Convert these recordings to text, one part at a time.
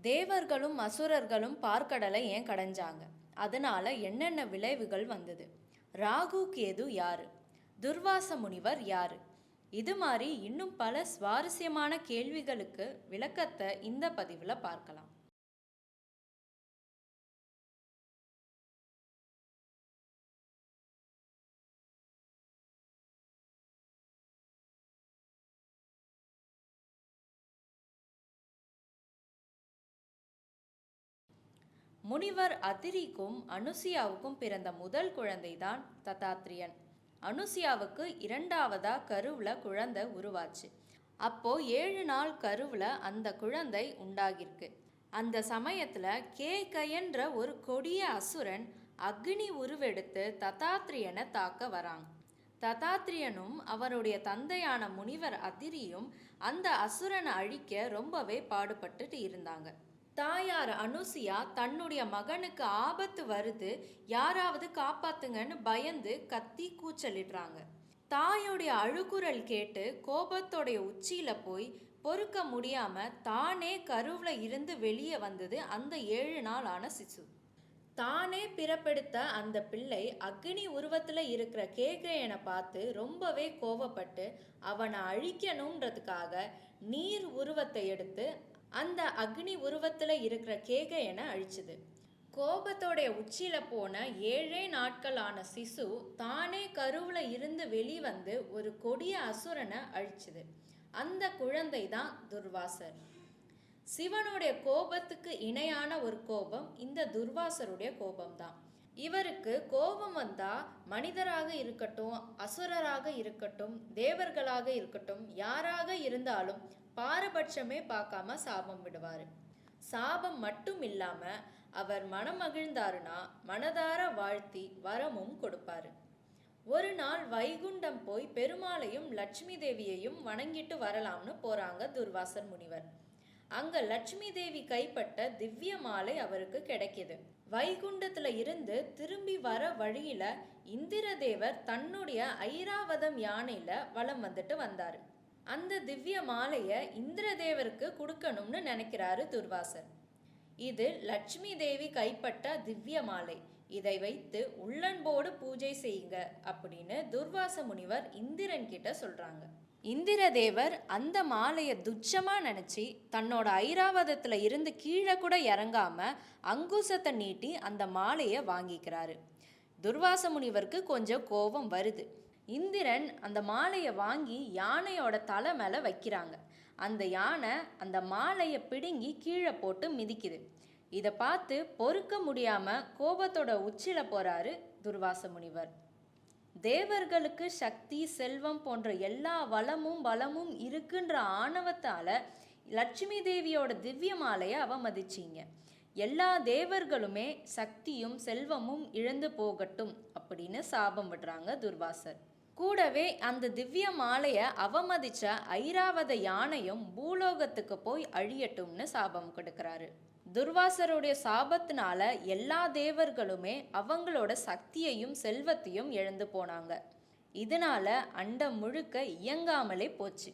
தேவர்களும் அசுரர்களும் பார்க்கடலை ஏன் கடைஞ்சாங்க? அதனால என்னென்ன விளைவுகள் வந்தது? ராகு கேது யாரு? துர்வாச முனிவர் யாரு? இது மாதிரி இன்னும் பல சுவாரஸ்யமான கேள்விகளுக்கு விளக்கத்தை இந்த பதிவில் பார்க்கலாம். முனிவர் அதிரிக்கும் அனுசியாவுக்கும் பிறந்த முதல் குழந்தைதான் தத்தாத்ரியன் அனுசியாவுக்கு இரண்டாவதா கருவுல குழந்தை உருவாச்சு. அப்போ ஏழு நாள் கருவுல அந்த குழந்தை உண்டாகிருக்கு அந்த சமயத்துல கேகயன்ற ஒரு கொடிய அசுரன் அக்னி உருவெடுத்து தத்தாத்ரியனை தாக்க வராங்க தத்தாத்ரியனும் அவருடைய தந்தையான முனிவர் அதிரியும் அந்த அசுரனை அழிக்க ரொம்பவே பாடுபட்டுட்டு இருந்தாங்க. தாயார் அனுசியா தன்னுடைய மகனுக்கு ஆபத்து வருது யாராவது காப்பாத்துங்கன்னு பயந்து கத்தி கூச்சலிடுறாங்க. தாயோடைய அழுகுரல் கேட்டு கோபத்தோடைய உச்சியில போய் பொறுக்க முடியாம தானே கருவுல இருந்து வெளியே வந்தது அந்த ஏழு நாள் ஆன சிசு. தானே பிறப்பெடுத்த அந்த பிள்ளை அக்னி உருவத்தில் இருக்கிற கேகையனை பார்த்து ரொம்பவே கோவப்பட்டு அவனை அழிக்கணுன்றதுக்காக நீர் உருவத்தை எடுத்து அந்த அக்னி உருவத்தில் இருக்கிற கேகையனை அழிச்சுது. கோபத்தோடைய உச்சியில போன ஏழே நாட்களான சிசு தானே கருவுல இருந்து வெளிவந்து ஒரு கொடிய அசுரனை அழிச்சுது. அந்த குழந்தை தான் துர்வாசர். சிவனுடைய கோபத்துக்கு இணையான ஒரு கோபம் இந்த துர்வாசருடைய கோபம்தான். இவருக்கு கோபம் வந்தா மனிதராக இருக்கட்டும் அசுரராக இருக்கட்டும் தேவர்களாக இருக்கட்டும் யாராக இருந்தாலும் பாரபட்சமே பார்க்காம சாபம் விடுவார். சாபம் மட்டும் இல்லாம அவர் மனம் மகிழ்ந்தாருன்னா மனதார வாழ்த்தி வரமும் கொடுப்பாரு. ஒரு நாள் வைகுண்டம் போய் பெருமாளையும் லட்சுமி தேவியையும் வணங்கிட்டு வரலாம்னு போறாங்க துர்வாசர் முனிவர். அங்க லட்சுமி தேவி கைப்பட்ட திவ்ய மாலை அவருக்கு கிடைக்கிது. வைகுண்டத்தில் இருந்து திரும்பி வர வழியில் இந்திரதேவர் தன்னுடைய ஐராவதம் யானையில் வலம் வந்துட்டு வந்தார். அந்த திவ்ய மாலையை இந்திரதேவருக்கு கொடுக்கணும்னு நினைக்கிறாரு துர்வாசர். இது லட்சுமி தேவி கைப்பட்ட திவ்ய மாலை. இதை வைத்து உள்ளன்போடு பூஜை செய்யுங்க அப்படின்னு துர்வாச முனிவர் இந்திரன் கிட்ட சொல்றாங்க. இந்திரதேவர் அந்த மாலையை துச்சமாக நினச்சி தன்னோட ஐராவதத்தில் இருந்து கீழே கூட இறங்காமல் அங்குசத்தை நீட்டி அந்த மாலையை வாங்கிக்கிறாரு. துர்வாச முனிவருக்கு கொஞ்சம் கோபம் வருது. இந்திரன் அந்த மாலையை வாங்கி யானையோட தலை மேலே வைக்கிறாங்க. அந்த யானை அந்த மாலையை பிடுங்கி கீழே போட்டு மிதிக்குது. இதை பார்த்து பொறுக்க முடியாமல் கோபத்தோட உச்சியில் போகிறாரு துர்வாச முனிவர். தேவர்களுக்கு சக்தி செல்வம் போன்ற எல்லா வளமும் பலமும் இருக்குன்ற ஆணவத்தால் லட்சுமி தேவியோட திவ்ய மாலையை அவமதிச்சிங்க. எல்லா தேவர்களுமே சக்தியும் செல்வமும் இழந்து போகட்டும் அப்படின்னு சாபம் விடுறாங்க துர்வாசர். கூடவே அந்த திவ்ய மாலையை அவமதிச்ச ஐராவத யானையும் பூலோகத்துக்கு போய் அழியட்டும்னு சாபம் கொடுக்கிறாரு. துர்வாசருடைய சாபத்தினால எல்லா தேவர்களுமே அவங்களோட சக்தியையும் செல்வத்தையும் இழந்து போனாங்க. இதனால அண்டம் முழுக்க இயங்காமலே போச்சு.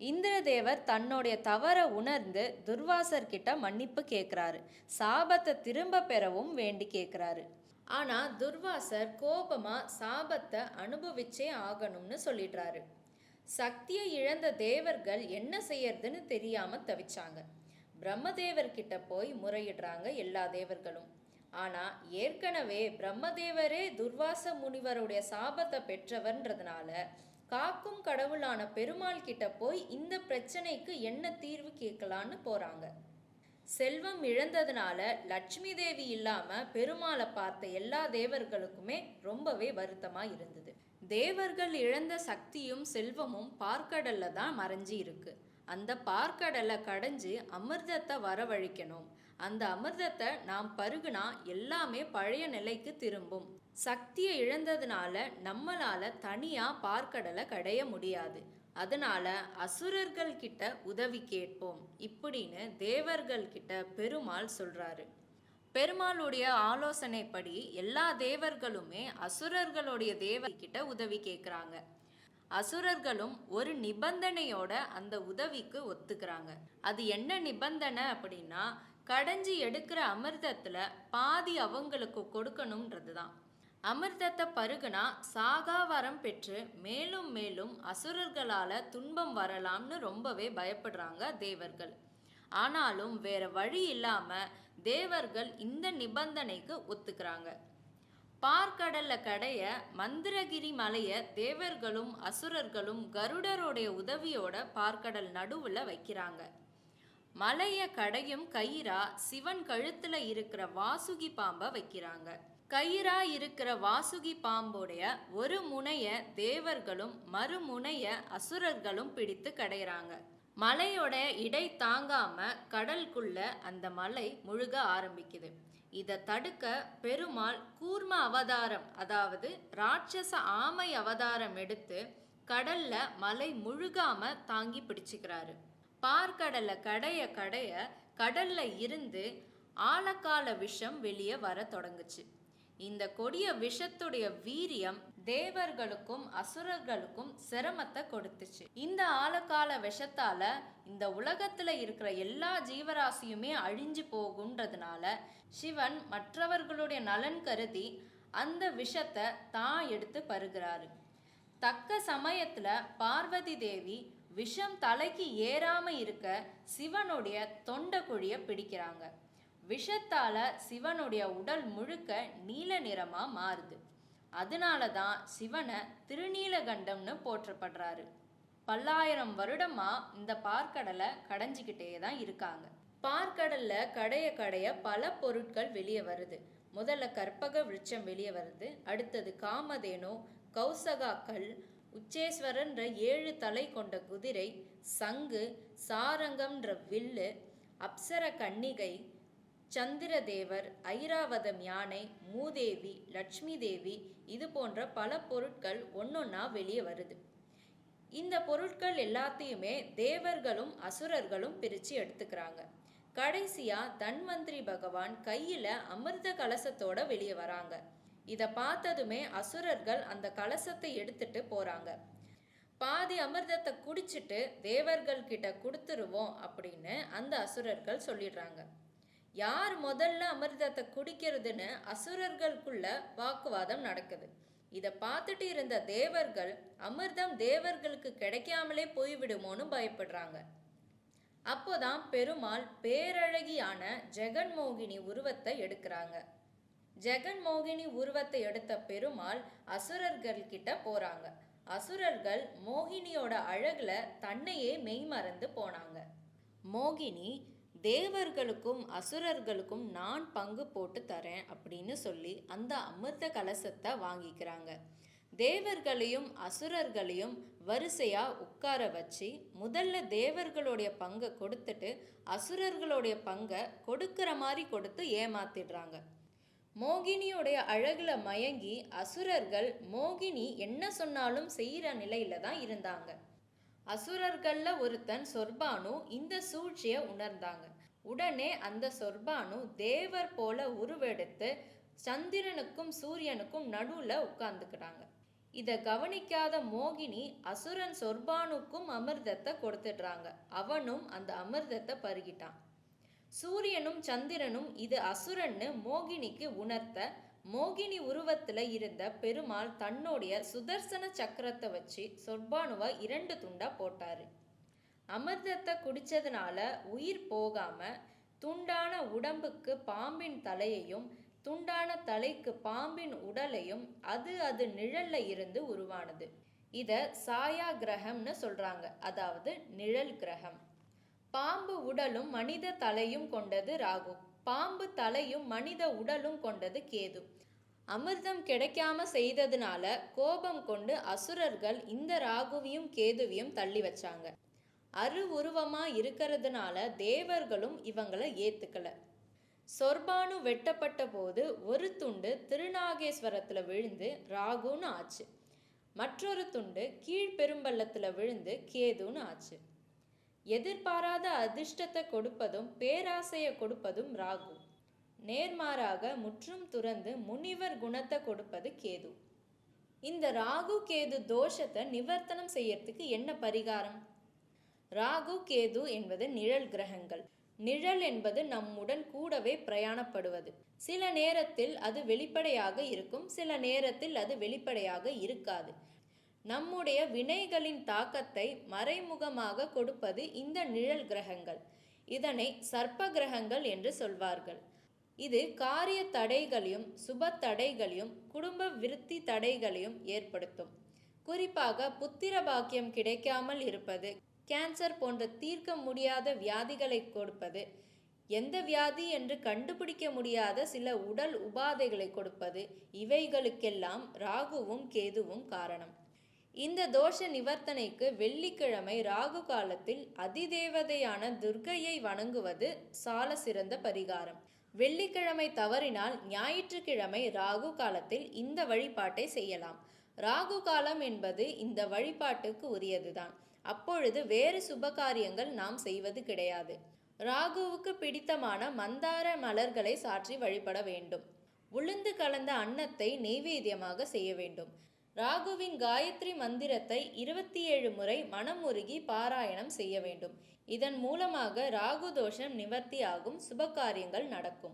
இந்திரதேவர் தன்னுடைய தவற உணர்ந்து துர்வாசர் கிட்ட மன்னிப்பு கேட்குறாரு. சாபத்தை திரும்ப பெறவும் வேண்டி கேட்குறாரு. ஆனால் துர்வாசர் கோபமாக சாபத்தை அனுபவிச்சே ஆகணும்னு சொல்லிடுறாரு. சக்தியை இழந்த தேவர்கள் என்ன செய்யறதுன்னு தெரியாமல் தவிச்சாங்க. பிரம்மதேவர்கிட்ட போய் முறையிடுறாங்க எல்லா தேவர்களும். ஆனால் ஏற்கனவே பிரம்மதேவரே துர்வாச முனிவருடைய சாபத்தை பெற்றவர்ன்றதுனால காக்கும் கடவுளான பெருமாள் கிட்ட போய் இந்த பிரச்சனைக்கு என்ன தீர்வு கேட்கலான்னு போறாங்க. செல்வம் இழந்ததுனால லட்சுமி தேவி இல்லாம பெருமாளை பார்த்த எல்லா தேவர்களுக்குமே ரொம்பவே வருத்தமா இருந்தது. தேவர்கள் இழந்த சக்தியும் செல்வமும் பார்க்கடல்ல தான் மறைஞ்சி இருக்கு. அந்த பார்க்கடலை கடைஞ்சு அமிர்தத்தை வரவழிக்கணும். அந்த அமிர்தத்தை நாம் பருகுனா எல்லாமே பழைய நிலைக்கு திரும்பும். சக்தியை இழந்ததுனால நம்மளால தனியா பார்க்கடலை கடைய முடியாது. அதனால அசுரர்கள் கிட்ட உதவி கேட்போம் இப்படின்னு தேவர்கள் கிட்ட பெருமாள் சொல்றாரு. பெருமாளுடைய ஆலோசனைப்படி எல்லா தேவர்களுமே அசுரர்களுடைய தேவர்கிட்ட உதவி கேட்குறாங்க. அசுரர்களும் ஒரு நிபந்தனையோட அந்த உதவிக்கு ஒத்துக்கிறாங்க. அது என்ன நிபந்தனை அப்படின்னா கடைஞ்சி எடுக்கிற அமிர்தத்தில் பாதி அவங்களுக்கு கொடுக்கணுன்றது தான் அமிர்தத்தை பருகுனா சாகா வரம் பெற்று மேலும் மேலும் அசுரர்களால் துன்பம் வரலாம்னு ரொம்பவே பயப்படுறாங்க தேவர்கள். ஆனாலும் வேற வழி இல்லாமல் தேவர்கள் இந்த நிபந்தனைக்கு ஒத்துக்கிறாங்க. பார்க்கடல்ல கடைய மந்திரகிரி மலைய தேவர்களும் அசுரர்களும் கருடருடைய உதவியோட பார்க்கடல் நடுவுல வைக்கிறாங்க. மலைய கடையும் கயிறா சிவன் கழுத்துல இருக்கிற வாசுகி பாம்ப வைக்கிறாங்க. கயிறா இருக்கிற வாசுகி பாம்போடைய ஒரு முனைய தேவர்களும் மறுமுனைய அசுரர்களும் பிடித்து கடையிறாங்க. மலையோட இடை தாங்காம கடலுக்குள்ள அந்த மலை முழுக ஆரம்பிக்குது. இதை தடுக்க பெருமாள் கூர்ம அவதாரம் அதாவது ராட்சச ஆமை அவதாரம் எடுத்து கடல்ல மலை முழுகாம தாங்கி பிடிச்சுக்கிறாரு. பார்க்கடலை கடைய கடைய கடல்ல இருந்து ஆழக்கால விஷம் வெளியே வர தொடங்குச்சு. இந்த கொடிய விஷத்துடைய வீரியம் தேவர்களுக்கும் அசுரர்களுக்கும் சிரமத்தை கொடுத்துச்சு. இந்த ஆழக்கால விஷத்தால இந்த உலகத்துல இருக்கிற எல்லா ஜீவராசியுமே அழிஞ்சு போகுன்றதுனால சிவன் மற்றவர்களுடைய நலன் கருதி அந்த விஷத்தை தான் எடுத்து பருகிறாரு. தக்க சமயத்துல பார்வதி தேவி விஷம் தலைக்கு ஏறாம இருக்க சிவனுடைய தொண்டை குழிய பிடிக்கிறாங்க. விஷத்தால சிவனுடைய உடல் முழுக்க நீல நிறமா மாறுது. அதனால தான் சிவனை திருநீலகண்டம்னு போற்றப்படுறாரு. பல்லாயிரம் வருடமா இந்த பார்க்கடலை கடைஞ்சிக்கிட்டே தான் இருக்காங்க. பார்க்கடல்ல கடைய கடைய பல பொருட்கள் வெளியே வருது. முதல்ல கற்பக விருட்சம் வெளியே வருது. அடுத்தது காமதேனு கௌசகாக்கள் உச்சேஸ்வரன்ற ஏழு தலை கொண்ட குதிரை சங்கு சாரங்கம்ன்ற வில்லு அப்சர கன்னிகை சந்திரதேவர் ஐராவதம் யானை மூதேவி லட்சுமி தேவி இது போன்ற பல பொருட்கள் ஒன்னொன்னா வெளியே வருது. இந்த பொருட்கள் எல்லாத்தையுமே தேவர்களும் அசுரர்களும் பிரித்து எடுத்துக்கிறாங்க. கடைசியா தன்வந்திரி பகவான் கையில அமிர்த கலசத்தோட வெளியே வராங்க. இதை பார்த்ததுமே அசுரர்கள் அந்த கலசத்தை எடுத்துட்டு போறாங்க. பாதி அமிர்தத்தை குடிச்சிட்டு தேவர்கள் கிட்ட கொடுத்துருவோம் அப்படின்னு அந்த அசுரர்கள் சொல்லிடுறாங்க. யார் முதல்ல அமிர்தத்தை குடிக்கிறதுன்னு அசுரர்களுக்குள்ள வாக்குவாதம் நடக்குது. இதை பார்த்துட்டு இருந்த தேவர்கள் அமிர்தம் தேவர்களுக்கு கிடைக்காமலே போய்விடுமோன்னு பயப்படுறாங்க. அப்போதான் பெருமாள் பேரழகியான ஜெகன்மோகினி உருவத்தை எடுக்கிறாங்க. ஜெகன்மோகினி உருவத்தை எடுத்த பெருமாள் அசுரர்கள் கிட்ட போறாங்க. அசுரர்கள் மோகினியோட அழகுல தன்னையே மெய்மறந்து போனாங்க. மோகினி தேவர்களுக்கும் அசுரர்களுக்கும் நான் பங்கு போட்டு தரேன் அப்படின்னு சொல்லி அந்த அமிர்த கலசத்தை வாங்கிக்கிறாங்க. தேவர்களையும் அசுரர்களையும் வரிசையா உட்கார வச்சு முதல்ல தேவர்களுடைய பங்கை கொடுத்துட்டு அசுரர்களுடைய பங்கை கொடுக்கிற மாதிரி கொடுத்து ஏமாத்திடுறாங்க. மோகினியோடைய அழகில் மயங்கி அசுரர்கள் மோகினி என்ன சொன்னாலும் செய்கிற நிலையில தான் இருந்தாங்க. அசுரர்களில் ஒருத்தன் சொர்பானு இந்த சூழ்ச்சியை உணர்ந்தாங்க. உடனே அந்த சொர்பானு தேவர் போல உருவெடுத்து சந்திரனுக்கும் சூரியனுக்கும் நடுவில் உட்கார்ந்துக்கிறாங்க இதை கவனிக்காத மோகினி அசுரன் சொர்பானுக்கும் அமிர்தத்தை கொடுத்துடுறாங்க. அவனும் அந்த அமிர்தத்தை பருகிட்டான். சூரியனும் சந்திரனும் இது அசுரன்னு மோகினிக்கு உணர்த்த மோகினி உருவத்தில் இருந்த பெருமாள் தன்னுடைய சுதர்சன சக்கரத்தை வச்சு சொர்பானுவை இரண்டு துண்டா போட்டார். அமிர்தத்தை குடித்ததுனால உயிர் போகாம துண்டான உடம்புக்கு பாம்பின் தலையையும் துண்டான தலைக்கு பாம்பின் உடலையும் அது அது நிழல்ல இருந்து உருவானது. இத சாயா கிரகம்னு சொல்றாங்க. அதாவது நிழல் கிரகம். பாம்பு உடலும் மனித தலையும் கொண்டது ராகு. பாம்பு தலையும் மனித உடலும் கொண்டது கேது. அமிர்தம் கிடைக்காம செய்ததுனால கோபம் கொண்டு அசுரர்கள் இந்த ராகுவையும் கேதுவையும் தள்ளி வச்சாங்க. அரு உருவமா இருக்கிறதுனால தேவர்களும் இவங்களை ஏத்துக்கல. சொர்பானு வெட்டப்பட்ட போது ஒரு துண்டு திருநாகேஸ்வரத்துல விழுந்து ராகுன்னு ஆச்சு. மற்றொரு துண்டு கீழ்பெரும்பள்ளத்துல விழுந்து கேதுன்னு ஆச்சு. எதிர்பாராத அதிர்ஷ்டத்தை கொடுப்பதும் பேராசையை கொடுப்பதும் ராகு. நேர்மாறாக முற்றும் துறந்து முனிவர் குணத்தை கொடுப்பது கேது. இந்த ராகு கேது தோஷத்தை நிவர்த்தனம் செய்யறதுக்கு என்ன பரிகாரம்? ராகு கேது என்பது நிழல் கிரகங்கள். நிழல் என்பது நம்முடன் கூடவே பிரயாணப்படுவது. சில நேரத்தில் அது வெளிப்படையாக இருக்கும் சில நேரத்தில் அது வெளிப்படையாக இருக்காது. நம்முடைய வினைகளின் தாக்கத்தை மறைமுகமாக கொடுப்பது இந்த நிழல் கிரகங்கள். இதனை சர்ப்ப கிரகங்கள் என்று சொல்வார்கள். இது காரிய தடைகளையும் சுப தடைகளையும் குடும்ப விருத்தி தடைகளையும் ஏற்படுத்தும். குறிப்பாக புத்திர பாக்கியம் கிடைக்காமல் இருப்பது கேன்சர் போன்ற தீர்க்க முடியாத வியாதிகளை கொடுப்பது எந்த வியாதி என்று கண்டுபிடிக்க முடியாத சில உடல் உபாதைகளை கொடுப்பது இவைகளுக்கெல்லாம் ராகுவும் கேதுவும் காரணம். இந்த தோஷ நிவர்த்தனைக்கு வெள்ளிக்கிழமை ராகு காலத்தில் அதிதேவதையான துர்க்கையை வணங்குவது சால சிறந்த பரிகாரம். வெள்ளிக்கிழமை தவறினால் ஞாயிற்றுக்கிழமை ராகு காலத்தில் இந்த வழிபாட்டை செய்யலாம். ராகு காலம் என்பது இந்த வழிபாட்டுக்கு உரியதுதான். அப்பொழுது வேறு சுபகாரியங்கள் நாம் செய்வது கிடையாது. ராகுவுக்கு பிடித்தமான மந்தார மலர்களை சாற்றி வழிபட வேண்டும். உளுந்து கலந்த அன்னத்தை நெய்வேத்தியமாக செய்ய வேண்டும். ராகுவின் காயத்ரி மந்திரத்தை இருபத்தி ஏழு முறை மனமுருகி பாராயணம் செய்ய வேண்டும். இதன் மூலமாக ராகு தோஷம் நிவர்த்தியாகும். சுபகாரியங்கள் நடக்கும்.